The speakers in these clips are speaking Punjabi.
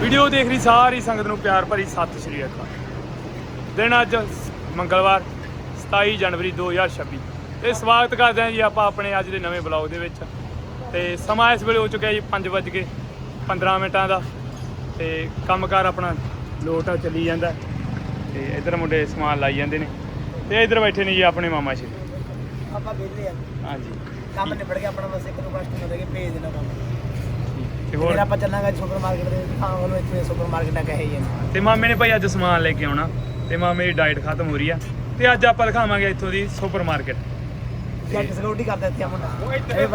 ਵੀਡੀਓ ਦੇਖ ਰਹੀ ਸਾਰੀ ਸੰਗਤ ਨੂੰ ਪਿਆਰ ਭਰੀ ਸਤਿ ਸ਼੍ਰੀ ਅਕਾਲ। ਦਿਨ ਅੱਜ ਮੰਗਲਵਾਰ 27 ਜਨਵਰੀ 2026 ਤੇ ਸਵਾਗਤ ਕਰਦੇ ਹਾਂ ਜੀ ਆਪਾਂ ਆਪਣੇ ਅੱਜ ਦੇ ਨਵੇਂ ਬਲੌਗ ਦੇ ਵਿੱਚ। ਤੇ ਸਮਾਂ ਇਸ ਵੇਲੇ ਹੋ ਚੁੱਕਿਆ ਜੀ 5 15 ਮਿੰਟਾਂ ਦਾ। ਤੇ ਕੰਮਕਾਰ ਆਪਣਾ ਲੋਟ ਚੱਲੀ ਜਾਂਦਾ। ਤੇ ਇਧਰ ਮੁੰਡੇ ਸਮਾਨ ਲਾਈ ਜਾਂਦੇ ਨੇ। ਤੇ ਇਧਰ ਬੈਠੇ ਨੇ ਜੀ ਆਪਣੇ ਮਾਮਾ ਜੀ ਆਪਾਂ ਵਿਹਲੇ ਆ। ਹਾਂਜੀ। ਕੰਮ ਨਿਬੜ ਗਿਆ ਆਪਣਾ ਬਸ ਇੱਕ ਨੂੰ ਕਸਟਮਰ ਦੇ ਕੇ ਭੇਜ ਦੇਣਾ ਕੰਮ ਤੇ ਫਿਰ ਹੋਰ? ਆਪਾਂ ਚੱਲਾਂਗੇ ਸੁਪਰ ਮਾਰਕੀਟ ਦੇ ਹਾਂ ਉਹਨੂੰ ਇੱਥੇ ਸੁਪਰ ਮਾਰਕੀਟਾਂ ਕਹੇ ਹੀ ਆ। ਤੇ ਮਾਮੇ ਨੇ ਭਾਈ ਅੱਜ ਸਮਾਨ ਲੈ ਕੇ ਆਉਣਾ। ਤੇ ਮਾਮੇ ਦੀ ਡਾਈਟ ਖਤਮ ਹੋ ਰਹੀ ਆ। ਤੇ ਅੱਜ ਆਪਾਂ ਦਿਖਾਵਾਂਗੇ ਇੱਥੋਂ ਦੀ ਸੁਪਰ ਮਾਰਕੀਟ। ਜੱਟ ਸਿਕਿਉਰਿਟੀ ਕਰਦਾ ਇੱਥੇ ਆ ਮੁੰਡਾ। ਇਹ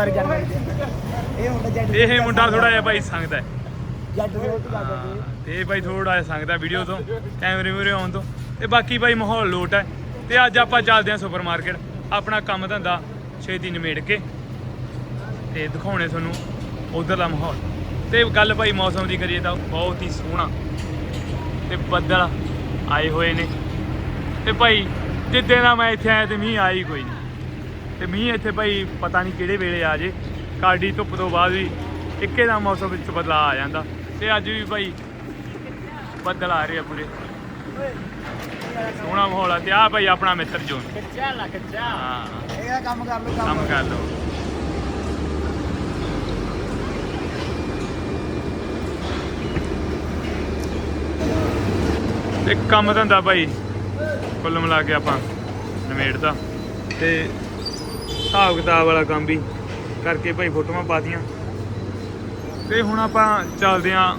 ਮੁੰਡਾ ਜੱਟ ਤੇ ਇਹ ਮੁੰਡਾ ਥੋੜਾ ਜਿਹਾ ਭਾਈ ਸੰਗਦਾ ਹੈ। ਜੱਟ ਸਿਕਿਉਰਿਟੀ ਕਰਦਾ ਜੀ ਤੇ ਭਾਈ ਥੋੜਾ ਜਿਹਾ ਸੰਗਦਾ ਵੀਡੀਓ ਤੋਂ ਕੈਮਰੇ ਮੂਰੇ ਆਉਣ ਤੋਂ। ਤੇ ਬਾਕੀ ਭਾਈ ਮਾਹੌਲ ਲੋਟ ਹੈ। ਤੇ ਅੱਜ ਆਪਾਂ ਚੱਲਦੇ ਹਾਂ ਸੁਪਰ ਮਾਰਕੀਟ। ਆਪਣਾ ਕੰਮ ਧੰਦਾ ਛੇਤੀ ਨਿਮੇੜ ਕੇ। ਤੇ ਦਿਖਾਉਣੇ ਤੁਹਾਨੂੰ ਉਧਰਲਾ ਮਾਹੌਲ। ਤੇ ਗੱਲ ਭਾਈ ਮੌਸਮ ਦੀ ਕਰੀਏ ਤਾਂ ਬਹੁਤ ਹੀ ਸੋਹਣਾ ਤੇ ਬੱਦਲ ਆਏ ਹੋਏ ਨੇ। ਤੇ ਭਾਈ ਜਿੱਦੇ ਦਾ ਮੈਂ ਇੱਥੇ ਆਇਆ ਤੇ ਮੀਂਹ ਹੀ ਕੋਈ ਨਹੀਂ। ਤੇ ਮੀਂਹ ਇੱਥੇ ਭਾਈ ਪਤਾ ਨਹੀਂ ਕਿਹੜੇ ਵੇਲੇ ਆ ਜੇ। ਕਾਡੀ ਧੁੱਪ ਤੋਂ ਬਾਅਦ ਵੀ ਇੱਕੇ ਦਾ ਮੌਸਮ ਵਿੱਚ ਬਦਲਾਅ ਆ ਜਾਂਦਾ। ਤੇ ਅੱਜ ਵੀ ਭਾਈ ਬੱਦਲ ਆ ਰਹੇ ਆ ਪੂਰੇ। ਸੋਹਣਾ ਮਾਹੌਲ ਆ ਤੇ ਆ ਭਾਈ ਆਪਣਾ ਮਿੱਤਰ ਜੋਨ। ਕੱਚਾ ਲਾ ਕੱਚਾ। ਹਾਂ। ਇਹਦਾ ਕੰਮ ਕਰ ਲਓ ਕੰਮ ਕਰ ਲਓ। ਤੇ ਕੰਮ ਧੰਦਾ ਭਾਈ, ਕੁੱਲ ਮਿਲਾ ਕੇ ਆਪਾਂ ਨਿਮੇੜਦਾ ਤੇ ਹਿਸਾਬ ਕਿਤਾਬ ਵਾਲਾ ਕੰਮ ਵੀ ਕਰਕੇ ਭਾਈ ਫੋਟੋਆਂ ਪਾਤੀਆਂ ਤੇ ਹੁਣ ਆਪਾਂ ਚੱਲਦੇ ਆਂ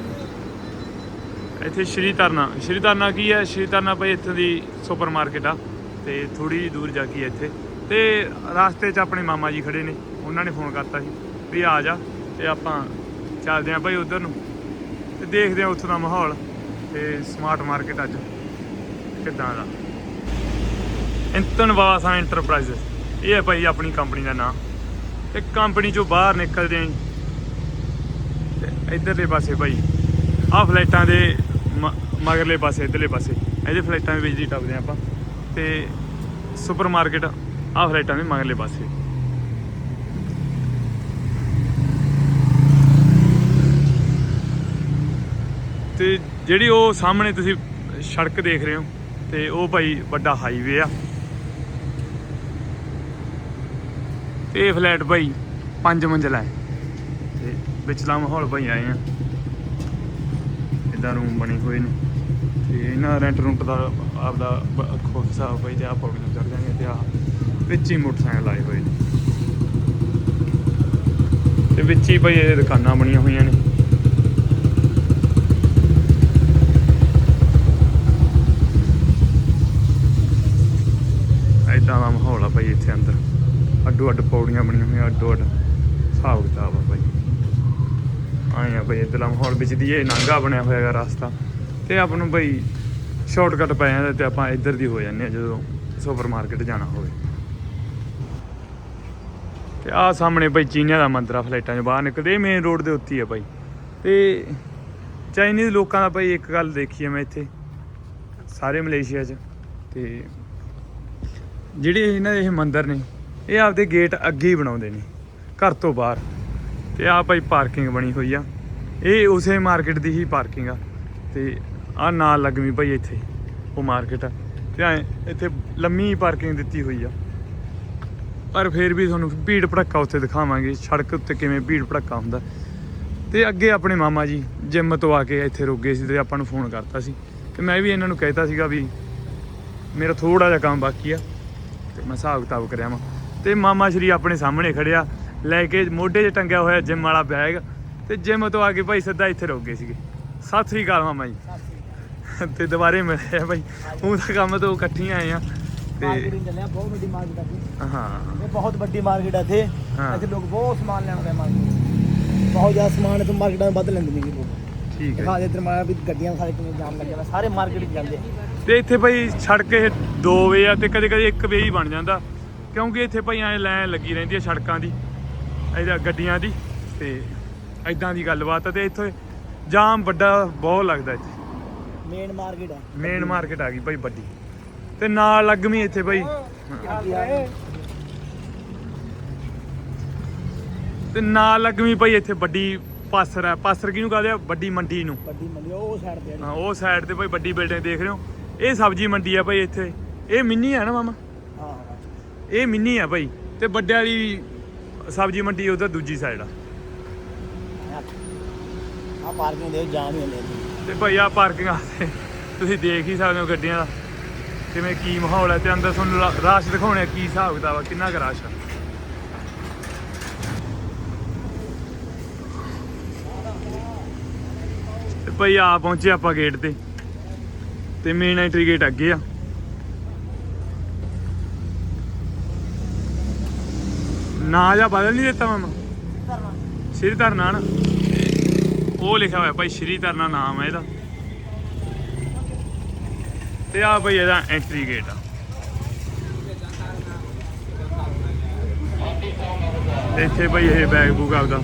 ਇੱਥੇ ਸ਼੍ਰੀ ਤਰਨਾ ਸ਼੍ਰੀ ਤਰਨਾ ਕੀ ਹੈ? ਸ਼੍ਰੀ ਤਰਨਾ ਭਾਈ ਇੱਥੇ ਦੀ ਸੁਪਰ ਮਾਰਕੀਟ ਆ ਤੇ ਥੋੜੀ ਦੂਰ ਜਾ ਕੇ ਇੱਥੇ। ਤੇ ਰਾਸਤੇ 'ਚ ਆਪਣੇ ਮਾਮਾ ਜੀ ਖੜੇ ਨੇ, ਉਹਨਾਂ ਨੇ ਫੋਨ ਕਰਤਾ ਸੀ ਵੀ ਆ ਜਾ ਤੇ ਆਪਾਂ ਚੱਲਦੇ ਆਂ ਭਾਈ ਉਧਰ ਨੂੰ। ਤੇ ਦੇਖਦੇ ਆਂ ਉੱਥੋਂ ਦਾ ਮਾਹੌਲ। ਤੇ ਸਮਾਰਟ ਮਾਰਕੀਟ ਅੱਜ। ਕਿੱਦਾਂ ਦਾ? ਇੰਤਨ ਵਾਸਾ ਐਂਟਰਪ੍ਰਾਈਜ਼ਸ ਇਹ ਹੈ ਭਾਈ ਆਪਣੀ ਕੰਪਨੀ ਦਾ ਨਾਮ ਤੇ ਕੰਪਨੀ ਚੋਂ ਬਾਹਰ ਨਿਕਲਦੇ ਆਂ। ਤੇ ਇਧਰਲੇ ਪਾਸੇ ਭਾਈ, ਆਹ ਫਲਾਈਟਾਂ ਦੇ ਮ- ਮਗਰਲੇ ਪਾਸੇ, ਇਧਰਲੇ ਪਾਸੇ। ਇਹਦੇ ਫਲਾਈਟਾਂ ਦੇ ਵਿੱਚ ਦੀ ਟੱਪਦੇ ਹਾਂ ਆਪਾਂ। ਤੇ ਸੁਪਰ ਮਾਰਕੀਟ ਆਹ ਫਲਾਈਟਾਂ ਦੇ ਮਗਰਲੇ ਪਾਸੇ। ਤੇ ਜਿਹੜੀ ਉਹ ਸਾਹਮਣੇ ਤੁਸੀਂ ਸੜਕ ਦੇਖ ਰਹੇ ਹੋ, ਤੇ ਉਹ ਭਾਈ ਵੱਡਾ ਹਾਈਵੇ ਆ। ਤੇ ਇਹ ਫਲੈਟ ਭਾਈ ਪੰਜ ਮੰਜ਼ਲਾ ਹੈ। ਤੇ ਵਿਚਲਾ ਮਾਹੌਲ ਭਾਈ ਆਏ ਆ। ਇਦਾਂ ਰੂਮ ਬਣੇ ਹੋਏ ਨੇ। ਤੇ ਇਹਨਾਂ ਰੈਂਟ ਰੂੰਟ ਦਾ ਆਪਦਾ ਬ- ਖੋ ਹਿਸਾਬ ਭਾਈ ਤੇ ਆ ਪੌੜੀਆਂ ਚੜ ਜਾਣਗੇ ਤੇ ਆ ਵਿੱਚ ਹੀ ਮੋਟਰਸਾਈਕਲ ਲਾਏ ਹੋਏ ਨੇ। ਤੇ ਵਿੱਚ ਹੀ ਭਾਈ ਇਹ ਦੁਕਾਨਾਂ ਬਣੀਆਂ ਹੋਈਆਂ ਨੇ ਐਦਾਂ ਦਾ ਮਾਹੌਲ ਆ ਭਾਈ ਇੱਥੇ ਅੰਦਰ। ਅੱਡੋ ਅੱਡ ਪੌੜੀਆਂ ਬਣੀਆਂ ਹੋਈਆਂ, ਅੱਡੋ ਅੱਡ ਹਿਸਾਬ ਕਿਤਾਬ ਆ ਭਾਈ। ਆਏ ਆ ਭਾਈ, ਇੱਧਰਲਾ ਮਾਹੌਲ ਵਿੱਚ ਦੀ ਇਹ ਨਾਂਗਾ ਬਣਿਆ ਹੋਇਆ ਹੈਗਾ ਰਸਤਾ। ਤੇ ਆਪਾਂ ਨੂੰ ਭਾਈ ਸ਼ਾਰਟਕਟ ਪੈ ਜਾਂਦਾ ਤੇ ਆਪਾਂ ਇੱਧਰ ਦੀ ਹੋ ਜਾਂਦੇ ਆ ਜਦੋਂ ਸੁਪਰ ਮਾਰਕੀਟ ਜਾਣਾ ਹੋਵੇ। ਤੇ ਆਹ ਸਾਹਮਣੇ ਭਾਈ ਚੀਨੀਆਂ ਦਾ ਮੰਦਰਾ ਫਲਾਈਟਾਂ 'ਚ ਬਾਹਰ ਨਿਕਲਦੇ ਮੇਨ ਰੋਡ ਦੇ ਉੱਤੇ ਹੀ ਆ ਭਾਈ। ਤੇ ਚਾਈਨੀਜ਼ ਲੋਕਾਂ ਦਾ ਭਾਈ ਇੱਕ ਗੱਲ ਦੇਖੀ ਆ ਮੈਂ ਇੱਥੇ, ਸਾਰੇ ਮਲੇਸ਼ੀਆ 'ਚ। ਤੇ ਜਿਹੜੇ ਇਹਨਾਂ ਦੇ ਇਹ ਮੰਦਿਰ ਨੇ, ਇਹ ਆਪਦੇ ਗੇਟ ਅੱਗੇ ਹੀ ਬਣਾਉਂਦੇ ਨੇ, ਘਰ ਤੋਂ ਬਾਹਰ। ਤੇ ਆ ਭਾਈ ਪਾਰਕਿੰਗ ਬਣੀ ਹੋਈ ਆ। ਇਹ ਉਸੇ ਮਾਰਕੀਟ ਦੀ ਹੀ ਪਾਰਕਿੰਗ ਆ। ਤੇ ਆ ਨਾਲ ਲੱਗਵੀਂ ਭਾਈ ਇੱਥੇ, ਉਹ ਮਾਰਕੀਟ ਆ। ਤੇ ਐਂ ਇੱਥੇ ਲੰਮੀ ਪਾਰਕਿੰਗ ਦਿੱਤੀ ਹੋਈ ਆ। ਪਰ ਫਿਰ ਵੀ ਤੁਹਾਨੂੰ ਭੀੜ ਭੜੱਕਾ ਉੱਥੇ ਦਿਖਾਵਾਂਗੇ, ਸੜਕ ਉੱਤੇ ਕਿਵੇਂ ਭੀੜ ਭੜੱਕਾ ਹੁੰਦਾ। ਤੇ ਅੱਗੇ ਆਪਣੇ ਮਾਮਾ ਜੀ ਜਿੰਮ ਤੋਂ ਆ ਕੇ ਇੱਥੇ ਰੁਕ ਗਏ ਸੀ ਤੇ ਆਪਾਂ ਨੂੰ ਫੋਨ ਕਰਤਾ ਸੀ। ਤੇ ਮੈਂ ਵੀ ਇਹਨਾਂ ਨੂੰ ਕਹਿਤਾ ਸੀਗਾ ਵੀ ਮੇਰਾ ਥੋੜਾ ਜਿਹਾ ਕੰਮ ਬਾਕੀ ਆ। ਤੇ ਮੈਂ ਹਿਸਾਬ ਕਿਤਾਬ ਕਰਿਆ ਵਾਂ। ਤੇ ਮਾਮਾ ਸ਼੍ਰੀ ਆਪਣੇ ਸਾਹਮਣੇ ਖੜਿਆ ਲੈ ਕੇ ਮੋਢੇ 'ਚ ਟੰਗਿਆ ਹੋਇਆ ਜਿਮ ਵਾਲਾ ਬੈਗ ਤੇ ਜਿਮ ਤੋਂ ਆ ਕੇ ਭਾਈ ਸਿੱਧਾ ਇੱਥੇ ਰੁਕ ਗਏ ਸੀਗੇ। ਸਤਿ ਸ੍ਰੀ ਅਕਾਲ ਮਾਮਾ ਜੀ। ਤੇ ਦੁਬਾਰੇ ਮਿਲੇ ਆ ਭਾਈ। ਉਹ ਤਾਂ ਕੰਮ ਤੋਂ ਇਕੱਠੀਆਂ ਆਏ ਆ। ਤੇ ਬਹੁਤ ਵੱਡੀ ਮਾਰਕੀਟ ਆ ਇੱਥੇ। ਹਾਂ। ਇਹ ਬਹੁਤ ਵੱਡੀ ਮਾਰਕੀਟ ਹੈ ਇੱਥੇ। ਹਾਂ। ਇੱਥੇ ਲੋਕ ਬਹੁਤ ਸਮਾਨ ਲੈਣ ਆਉਂਦੇ ਆ ਮਾਰਕੀਟ ਬਹੁਤ ਜ਼ਿਆਦਾ ਸਮਾਨ ਇੱਥੇ ਮਾਰਕੀਟਾਂ ਵਿੱਚ ਵੱਧ ਲੈਂਦੇ ਨੇ ਜੀ ਲੋਕ। ਠੀਕ ਹੈ। ਦਿਖਾ ਦੇ ਇੱਧਰ ਮਾਰਾ ਵੀ ਗੱਡੀਆਂ ਸਾਰੇ ਕਿਵੇਂ ਜਾਮ ਲੱਗਿਆ ਸਾਰੇ ਮਾਰਕੀਟ ਜਾਂਦੇ ਤੇ ਇੱਥੇ ਭਾਈ ਸੜਕ ਇਹ 2 ਵੇ ਆ ਤੇ ਕਦੇ ਕਦੇ 1 ਵੇ ਹੀ ਬਣ ਜਾਂਦਾ। ਕਿਉਂਕਿ ਇੱਥੇ ਭਾਈ ਐ ਲਾਈਨ ਲੱਗੀ ਰਹਿੰਦੀ ਹੈ ਸੜਕਾਂ ਦੀ ਇਹਦਾ ਗੱਡੀਆਂ ਦੀ ਤੇ ਐਦਾਂ ਦੀ ਗੱਲਬਾਤ ਆ ਤੇ ਇੱਥੇ ਜਾਮ ਵੱਡਾ ਬਹੁਤ ਲੱਗਦਾ ਇੱਥੇ। ਮੇਨ ਮਾਰਕੀਟ ਹੈ ਮੇਨ ਮਾਰਕੀਟ ਆ ਗਈ ਭਾਈ ਵੱਡੀ। ਤੇ ਨਾਲ ਲੱਗਵੀਂ ਇੱਥੇ ਭਾਈ। ਤੇ ਨਾਲ ਲੱਗਵੀਂ ਭਾਈ ਇੱਥੇ ਵੱਡੀ ਪਾਸਰ ਹੈ ਪਾਸਰ ਕਿਹਨੂੰ ਕਹਦੇ ਆ? ਵੱਡੀ ਮੰਡੀ ਨੂੰ। ਵੱਡੀ ਮੰਡੀ ਉਹ ਸਾਈਡ ਤੇ ਹਾਂ ਉਹ ਸਾਈਡ ਤੇ ਭਾਈ ਵੱਡੀ ਬਿਲਡਿੰਗ ਦੇਖ ਰਹੇ ਹੋ। ਇਹ ਸਬਜ਼ੀ ਮੰਡੀ ਆ ਭਾਈ ਇੱਥੇ। ਇਹ ਮਿੰਨੀ ਆ ਨਾ ਮਾਮਾ? ਹਾਂ। ਇਹ ਮਿੰਨੀ ਆ ਭਾਈ। ਤੇ ਵੱਡੇ ਵਾਲੀ ਸਬਜ਼ੀ ਮੰਡੀ ਉਧਰ ਦੂਜੀ ਸਾਈਡ ਆ। ਆ ਪਾਰਕਿੰਗ ਦੇ ਜਾਮ ਹੀ ਹੁੰਦੇ ਨੇ ਤੇ ਭਾਈ ਆ ਪਾਰਕਿੰਗ ਆ ਤੇ ਤੁਸੀਂ ਦੇਖ ਹੀ ਸਕਦੇ ਹੋ ਗੱਡੀਆਂ ਦਾ। ਕਿਵੇਂ ਕੀ ਮਾਹੌਲ ਹੈ ਤੇ ਅੰਦਰ ਤੁਹਾਨੂੰ ਰਾਸ਼ ਦਿਖਾਉਣੇ ਕੀ ਹਿਸਾਬ ਕਿਤਾਬ ਆ ਕਿੰਨਾ ਕੁ ਰਾਸ਼ ਆ। ਤੇ ਭਾਈ ਆ ਪਹੁੰਚੇ ਆਪਾਂ ਗੇਟ ਤੇ। ਤੇ ਮੇਨ ਐਂਟਰੀ ਗੇਟ ਅੱਗੇ ਆ। ਨਾ ਜਾਂ ਬਦਲ ਨਹੀਂ ਦਿੱਤਾ ਮਾਮਾ। ਸ਼੍ਰੀ ਧਰਨਾ ਨਾ। ਉਹ ਲਿਖਿਆ ਹੋਇਆ ਭਾਈ ਸ਼੍ਰੀ ਧਰਨਾ ਨਾਮ ਹੈ ਇਹਦਾ। ਤੇ ਆ ਭਾਈ ਇਹਦਾ ਐਂਟਰੀ ਗੇਟ ਆ। ਇੱਥੇ ਭਾਈ ਇਹ ਬੈਗ ਬੂਗ ਆਪਦਾ।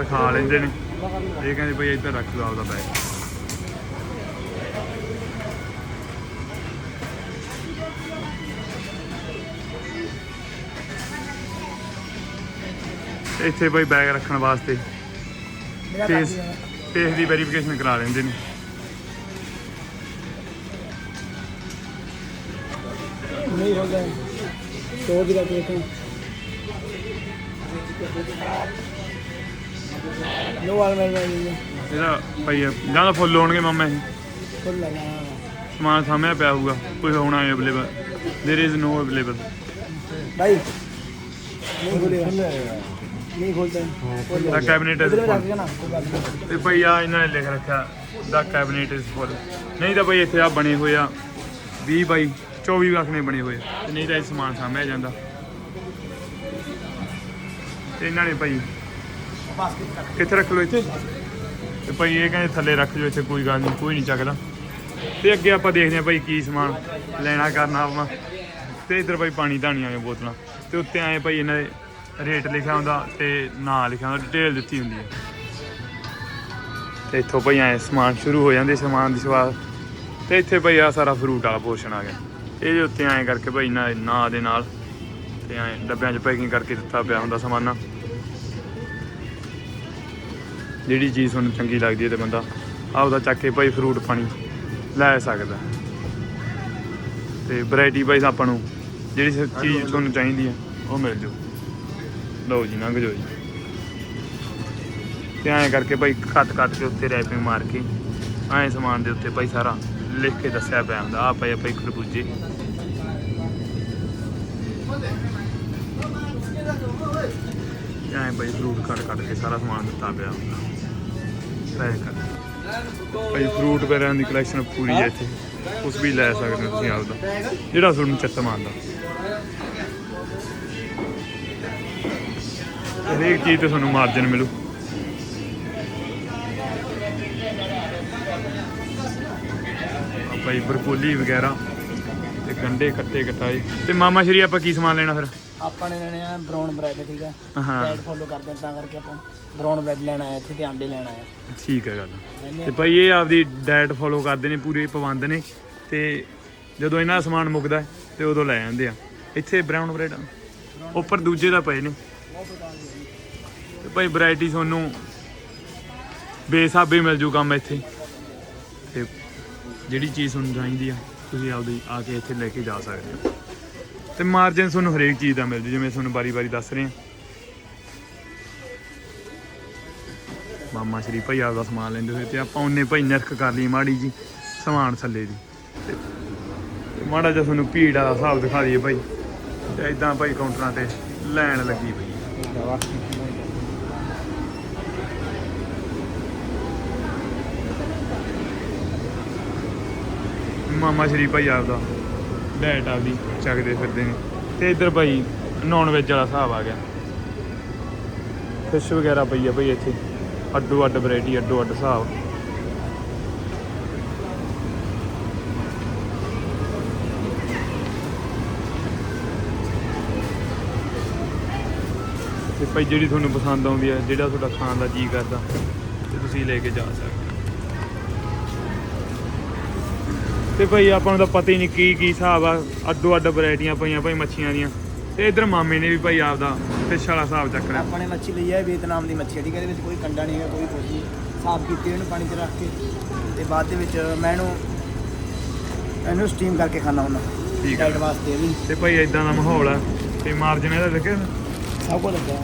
ਰਖਾ ਲੈਂਦੇ ਨੇ। ਇਹ ਕਹਿੰਦੇ ਭਾਈ ਇੱਧਰ ਰੱਖ ਲਓ ਆਪਦਾ ਬੈਗ ਇੱਥੇ ਭਾਈ ਬੈਗ ਰੱਖਣ ਵਾਸਤੇ ਮੇਰਾ ਫੇਸ ਕਾਫੀ ਆ। ਫੇਸ ਦੀ ਵੈਰੀਫਿਕੇਸ਼ਨ ਕਰਾ ਲੈਂਦੇ ਨੇ ਨਹੀਂ ਹੋ ਗਿਆ ਸਟੋਰ ਦੀ ਕਰਕੇ ਦੇਖਾਂ ਨੋ ਵਾਲ ਮੈਂ ਮੈਂ ਇਹਦਾ ਭਾਈ ਜਾਂ ਤਾਂ ਫੁੱਲ ਹੋਣਗੇ ਮਾਮਾ ਇਹ ਫੁੱਲ ਲਗਾ ਸਮਾਨ ਸਾਹਮਣੇ ਪਿਆ ਹੋਊਗਾ ਕੋਈ ਹੋਣਾ available there is no available ਭਾਈ ਨਹੀਂ ਖੋਲੇਗਾ ਨਹੀਂ ਖੋਲਦਾ। ਖੋਲ ਦਾ ਕੈਬਨਿਟ ਇਜ਼ ਕੇ ਨਾ ਕੋਈ ਗੱਲ ਨਹੀਂ। ਤੇ ਭਾਈ ਆ ਇਹਨਾਂ ਨੇ ਲਿਖ ਰੱਖਿਆ ਦਾ ਕੈਬਨਿਟ ਇਜ਼ ਫੁੱਲ ਨਹੀਂ ਤਾਂ ਭਾਈ ਇੱਥੇ ਆ ਬਣੇ ਹੋਏ ਆ 20 ਬਾਈ 24 ਲੱਖ ਨੇ ਬਣੇ ਹੋਏ। ਆ ਤੇ ਨਹੀਂ ਤਾਂ ਇਹ ਸਮਾਨ ਸਾਹਮਣੇ ਜਾਂਦਾ। ਤੇ ਇਹਨਾਂ ਨੇ ਭਾਈ ਬਾਸਕਟ ਕੱਟ ਕਿੱਥੇ ਰੱਖ ਲਓ ਇੱਥੇ। ਤੇ ਭਾਈ ਇਹ ਕਹਿੰਦੇ ਥੱਲੇ ਰੱਖ ਲਿਓ ਇੱਥੇ ਕੋਈ ਗੱਲ ਨਹੀਂ ਕੋਈ ਨਹੀਂ ਚੱਕਦਾ। ਤੇ ਅੱਗੇ ਆਪਾਂ ਦੇਖਦੇ ਹਾਂ ਭਾਈ ਕੀ ਸਮਾਨ ਲੈਣਾ ਕਰਨਾ ਆਪਾਂ। ਤੇ ਇਧਰ ਭਾਈ ਪਾਣੀ ਧਾਣੀਆਂ ਨੇ ਬੋਤਲਾਂ। ਤੇ ਉੱਤੇ ਆਏ ਭਾਈ ਇਹਨਾਂ ਦੇ ਰੇਟ ਲਿਖਿਆ ਹੁੰਦਾ ਤੇ ਨਾਂ ਲਿਖਿਆ ਹੁੰਦਾ ਡਿਟੇਲ ਦਿੱਤੀ ਹੁੰਦੀ ਹੈ। ਤੇ ਇੱਥੋਂ ਭਾਈ ਆਏ ਸਮਾਨ ਸ਼ੁਰੂ ਹੋ ਜਾਂਦੇ ਸਮਾਨ ਦੀ ਸਵਾਦ। ਤੇ ਇੱਥੇ ਭਾਈ ਆ ਸਾਰਾ ਫਰੂਟ ਵਾਲਾ ਪੋਰਸ਼ਨ ਆ ਗਿਆ। ਇਹਦੇ ਉੱਤੇ ਐਂ ਕਰਕੇ ਭਾਈ ਨਾ ਨਾਂ ਦੇ ਨਾਲ ਤੇ ਐਂ ਡੱਬਿਆਂ 'ਚ ਪੈਕਿੰਗ ਕਰਕੇ ਦਿੱਤਾ ਪਿਆ ਹੁੰਦਾ ਸਮਾਨਾ। ਜਿਹੜੀ ਚੀਜ਼ ਤੁਹਾਨੂੰ ਚੰਗੀ ਲੱਗਦੀ ਹੈ ਤੇ ਬੰਦਾ ਆਪਦਾ ਚੱਕ ਕੇ ਭਾਈ ਫਰੂਟ ਪਾਣੀ ਲੈ ਸਕਦਾ। ਤੇ ਵੈਰਾਈਟੀ ਵਾਈਜ਼ ਆਪਾਂ ਨੂੰ ਜਿਹੜੀ ਚੀਜ਼ ਤੁਹਾਨੂੰ ਚਾਹੀਦੀ ਹੈ ਉਹ ਮਿਲ ਜੂ। ਲਓ ਜੀ, ਲੰਘ ਜਾਓ ਜੀ। ਤੇ ਐਂ ਕਰਕੇ ਭਾਈ ਕੱਟ ਕੱਟ ਕੇ ਉੱਤੇ ਰੈਪਿੰਗ ਮਾਰ ਕੇ, ਐਂ ਸਮਾਨ ਦੇ ਉੱਤੇ ਭਾਈ ਸਾਰਾ ਲਿਖ ਕੇ ਦੱਸਿਆ ਪਿਆ ਹੁੰਦਾ। ਆ ਪਏ ਭਾਈ ਖਰਬੂਜੇ ਐਂ ਭਾਈ ਫਰੂਟ ਕੱਟ ਕੱਟ ਕੇ ਸਾਰਾ ਸਮਾਨ ਦਿੱਤਾ ਪਿਆ ਹੁੰਦਾ। ਪੈਕ ਭਾਈ ਫਰੂਟ ਵਗੈਰਾ ਦੀ ਕਲੈਕਸ਼ਨ ਪੂਰੀ ਹੈ ਇੱਥੇ। ਕੁਝ ਵੀ ਲੈ ਸਕਦੇ ਹੋ ਤੁਸੀਂ ਆਪਦਾ। ਜਿਹੜਾ ਤੁਹਾਨੂੰ ਚਿੱਤ ਮੰਨਦਾ ਹਰੇਕ ਚੀਜ਼ ਤੇ ਤੁਹਾਨੂੰ ਮਾਰਜਨ ਮਿਲੂ। ਭਾਈ ਬਰਕੋਲੀ ਵਗੈਰਾ ਤੇ ਗੰਡੇ ਕੱਟੇ ਕਟਾਏ। ਤੇ ਮਾਮਾ ਸ਼੍ਰੀ ਆਪਾਂ ਕੀ ਸਮਾਨ ਲੈਣਾ ਫਿਰ? ਆਪਾਂ ਨੇ ਲੈਣੇ ਆ ਬ੍ਰਾਊਨ ਬ੍ਰੈਡ ਠੀਕ ਹੈ? ਹਾਂ। ਡਾਈਟ ਫੋਲੋ ਕਰਦੇ ਹਾਂ ਤਾਂ ਕਰਕੇ ਆਪਾਂ ਬ੍ਰਾਊਨ ਬ੍ਰੈਡ ਲੈਣਾ ਹੈ ਇੱਥੇ ਤੇ ਆਂਡੇ ਲੈਣਾ ਹੈ ਠੀਕ ਹੈ ਗੱਲ। ਤੇ ਭਾਈ ਇਹ ਆਪਦੀ ਡਾਈਟ ਫੋਲੋ ਕਰਦੇ ਨੇ ਪੂਰੇ ਪਾਬੰਦ ਨੇ। ਤੇ ਜਦੋਂ ਇਹਨਾਂ ਦਾ ਸਮਾਨ ਮੁੱਕਦਾ ਤੇ ਉਦੋਂ ਲੈ ਜਾਂਦੇ ਆ। ਇੱਥੇ ਬ੍ਰਾਊਨ ਬ੍ਰੈਡ ਉੱਪਰ ਦੂਜੇ ਦਾ ਪਏ ਨੇ। ਭਾਈ ਵੈਰਾਈਟੀ ਤੁਹਾਨੂੰ ਬੇਸਾਬੇ ਮਿਲ ਜੂ ਕੰਮ ਇੱਥੇ। ਤੇ ਜਿਹੜੀ ਚੀਜ਼ ਤੁਹਾਨੂੰ ਚਾਹੀਦੀ ਆ, ਤੁਸੀਂ ਆਪਦੀ ਆ ਕੇ ਇੱਥੇ ਲੈ ਕੇ ਜਾ ਸਕਦੇ ਹੋ। ਤੇ ਮਾਰਜਨ ਤੁਹਾਨੂੰ ਹਰੇਕ ਚੀਜ਼ ਦਾ ਮਿਲ ਜੂ, ਜਿਵੇਂ ਤੁਹਾਨੂੰ ਬਾਰੀ-ਬਾਰੀ ਦੱਸ ਰਹੇ ਆ। ਮਾਮਾ ਸ਼੍ਰੀ ਭਾਈ ਆਪਦਾ ਸਮਾਨ ਲੈਂਦੇ ਹੋਏ ਤੇ ਆਪਾਂ ਉਹਨੇ ਭਾਈ ਨਿਰਖ ਕਰ ਲਈ ਮਾੜੀ ਜੀ ਸਮਾਨ ਥੱਲੇ ਦੀ। ਤੇ ਮਾੜਾ ਜਿਹਾ ਤੁਹਾਨੂੰ ਭੀੜ ਵਾਲਾ ਹਿਸਾਬ ਦਿਖਾ ਦਈਏ ਭਾਈ। ਤੇ ਇਦਾਂ ਭਾਈ ਕਾਊਂਟਰਾਂ ਤੇ ਲੈਣ ਲੱਗੀ ਪਈ ਮਾਮਾ ਸ਼੍ਰੀ ਭਾਈ ਆਪਦਾ। ਡੈਟ ਆਪਦੀ। ਚੱਕਦੇ ਫਿਰਦੇ ਨੇ। ਤੇ ਇੱਧਰ ਭਾਈ ਨੌਨ ਵੈਜ ਵਾਲਾ ਹਿਸਾਬ ਆ ਗਿਆ। ਫਿਸ਼ ਵਗੈਰਾ ਪਈ ਆ ਭਾਈ ਇੱਥੇ। ਅੱਡੋ ਅੱਡ ਵੈਰਾਈਟੀ ਅੱਡੋ ਅੱਡ ਹਿਸਾਬ। ਤੇ ਭਾਈ ਜਿਹੜੀ ਤੁਹਾਨੂੰ ਪਸੰਦ ਆਉਂਦੀ ਹੈ ਜਿਹੜਾ ਤੁਹਾਡਾ ਖਾਣ ਦਾ ਜੀ ਕਰਦਾ ਤੇ ਤੁਸੀਂ ਲੈ ਕੇ ਜਾ ਸਕਦੇ ਤੇ ਭਾਈ ਆਪਾਂ ਨੂੰ ਤਾਂ ਪਤਾ ਹੀ ਨਹੀਂ ਕੀ ਕੀ ਹਿਸਾਬ ਆ। ਅੱਡੋ ਅੱਡ ਵੈਰਾਈਟੀਆਂ ਪਈਆਂ ਭਾਈ ਮੱਛੀਆਂ ਦੀਆਂ। ਤੇ ਇਧਰ ਮਾਮੇ ਨੇ ਵੀ ਭਾਈ ਆਪਦਾ ਫਿਸ਼ ਵਾਲਾ ਹਿਸਾਬ ਚੱਕ ਲਿਆ। ਆਪਾਂ ਨੇ ਮੱਛੀ ਲਈ ਹੈ ਵੀਅਤਨਾਮ ਦੀ ਮੱਛੀ ਹੈ ਠੀਕ ਹੈ ਇਹਦੇ ਵਿੱਚ ਕੋਈ ਕੰਡਾ ਨਹੀਂ ਹੈਗਾ ਕੋਈ ਕੁਝ ਨਹੀਂ। ਸਾਫ਼ ਕੀਤੀ ਇਹਨੂੰ ਪਾਣੀ 'ਚ ਰੱਖ ਕੇ। ਤੇ ਬਾਅਦ ਦੇ ਵਿੱਚ ਮੈਂ ਇਹਨੂੰ ਇਹਨੂੰ ਸਟੀਮ ਕਰਕੇ ਖਾਣਾ ਹੁੰਦਾ। ਠੀਕ ਹੈ। ਵਾਸਤੇ ਵੀ। ਤੇ ਭਾਈ ਇਦਾਂ ਦਾ ਮਾਹੌਲ ਆ। ਤੇ ਮਾਰਜਨ ਇਹਦਾ ਦੇਖਿਆ ਸਭ ਕੁਝ ਲੱਗਾ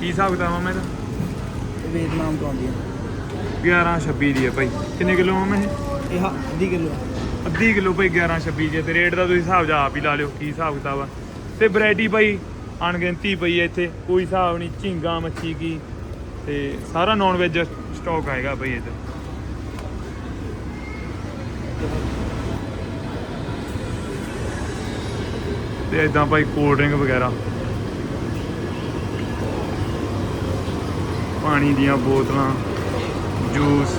ਕੀ ਹਿਸਾਬ ਕਿਤਾਬ ਮੈਂ ਇਹ ਵੀਅਤਨਾਮ ਤੋਂ ਆਉਂਦੀ ਹੈ 11 26 ਦੀ ਹੈ ਭਾਈ। ਕਿੰਨੇ ਕਿਲੋ ਆ ਮੈਂ ਇਹ? ਇਹ ਅੱਧੀ ਕਿਲੋ ਅੱਧੀ ਕਿਲੋ ਭਾਈ 11 26 ਦੀ ਤੇ ਰੇਟ ਦਾ ਤੁਸੀਂ ਹਿਸਾਬ ਜਾ ਆਪ ਹੀ ਲਾ ਲਿਓ, ਕੀ ਹਿਸਾਬ ਕਿਤਾਬ ਆ। ਤੇ ਵੈਰਾਈਟੀ ਭਾਈ ਅਣਗਿਣਤੀ ਪਈ ਹੈ ਇੱਥੇ, ਕੋਈ ਹਿਸਾਬ ਨਹੀਂ, ਝੀਂਗਾ, ਮੱਛੀ ਕੀ, ਤੇ ਸਾਰਾ ਨੌਨ ਵੈਜ ਸਟਾਕ ਆਏਗਾ ਭਾਈ ਇੱਧਰ। ਤੇ ਇਦਾਂ ਭਾਈ ਕੋਲਡ ਡਰਿੰਕ ਵਗੈਰਾ। ਪਾਣੀ ਦੀਆਂ ਬੋਤਲਾਂ ਜੂਸ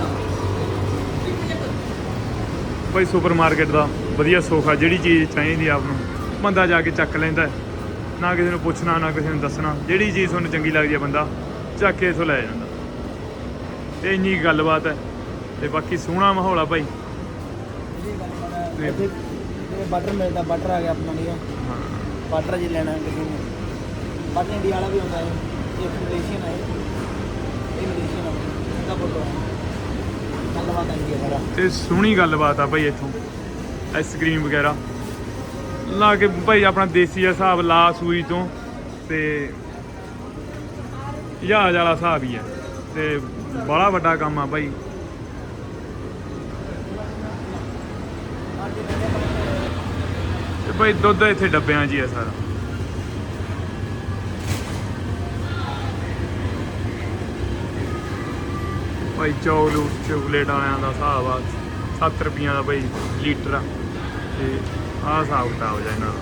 ਭਾਈ ਸੁਪਰਮਾਰਕਟ ਦਾ ਵਧੀਆ ਸੋਖਾ ਜਿਹੜੀ ਚੀਜ਼ ਚਾਹੀਦੀ ਆਪ ਨੂੰ ਬੰਦਾ ਜਾ ਕੇ ਚੱਕ ਲੈਂਦਾ। ਨਾ ਕਿਸੇ ਨੂੰ ਪੁੱਛਣਾ ਨਾ ਕਿਸੇ ਨੂੰ ਦੱਸਣਾ ਜਿਹੜੀ ਚੀਜ਼ ਤੁਹਾਨੂੰ ਚੰਗੀ ਲੱਗਦੀ ਹੈ ਬੰਦਾ ਚੱਕ ਕੇ ਇਥੋਂ ਲੈ ਜਾਂਦਾ। ਤੇ ਇੰਨੀ ਗੱਲਬਾਤ ਹੈ ਤੇ ਬਾਕੀ ਸੋਹਣਾ ਮਾਹੌਲ ਆ ਭਾਈ। ਬਟਰ ਮਿਲਦਾ ਬਟਰ ਆ ਗਿਆ ਆਪਣਾ ਨਹੀਂ ਹਾਂ। ਬਟਰ ਜੇ ਲੈਣਾ ਕਿਸੇ ਨੇ। ਬਟਰ ਇੰਡੀਆ ਵਾਲਾ ਵੀ ਹੁੰਦਾ ਹੈ ਇਹ ਮਲੇਸ਼ੀਅਨ ਹੈ ਇਹ। ਮਲੇਸ਼ੀਅਨ ਹੈ ਇਹਦਾ ਬੋਲੋ ਗੱਲਬਾਤ ਆਂਦੀ ਹੈ ਸਾਰਾ ਤੇ ਸੋਹਣੀ ਗੱਲਬਾਤ ਆ ਭਾਈ ਇੱਥੋਂ ਆਈਸਕ੍ਰੀਮ ਵਗੈਰਾ। ਲਾ ਕੇ ਭਾਈ ਆਪਣਾ ਦੇਸੀ ਜਿਹਾ ਹਿਸਾਬ ਲਾ ਸੂਈ ਤੋਂ, ਤੇ ਜਹਾਜ਼ ਵਾਲਾ ਹਿਸਾਬ ਹੀ ਆ। ਤੇ ਬੜਾ ਵੱਡਾ ਕੰਮ ਆ ਭਾਈ ਤੇ ਭਾਈ ਦੁੱਧ ਇੱਥੇ ਡੱਬਿਆਂ 'ਚ ਹੀ ਆ ਸਾਰਾ। ਭਾਈ ਚੌਲੂ ਚੋਕਲੇਟ ਵਾਲਿਆਂ ਦਾ ਹਿਸਾਬ ਆ 7 ਰੁਪਈਆਂ ਦਾ ਭਾਈ ਲੀਟਰ ਆ। ਤੇ ਆਹ ਹਿਸਾਬ ਕਿਤਾਬ ਜਾ ਇਹਨਾਂ ਦਾ।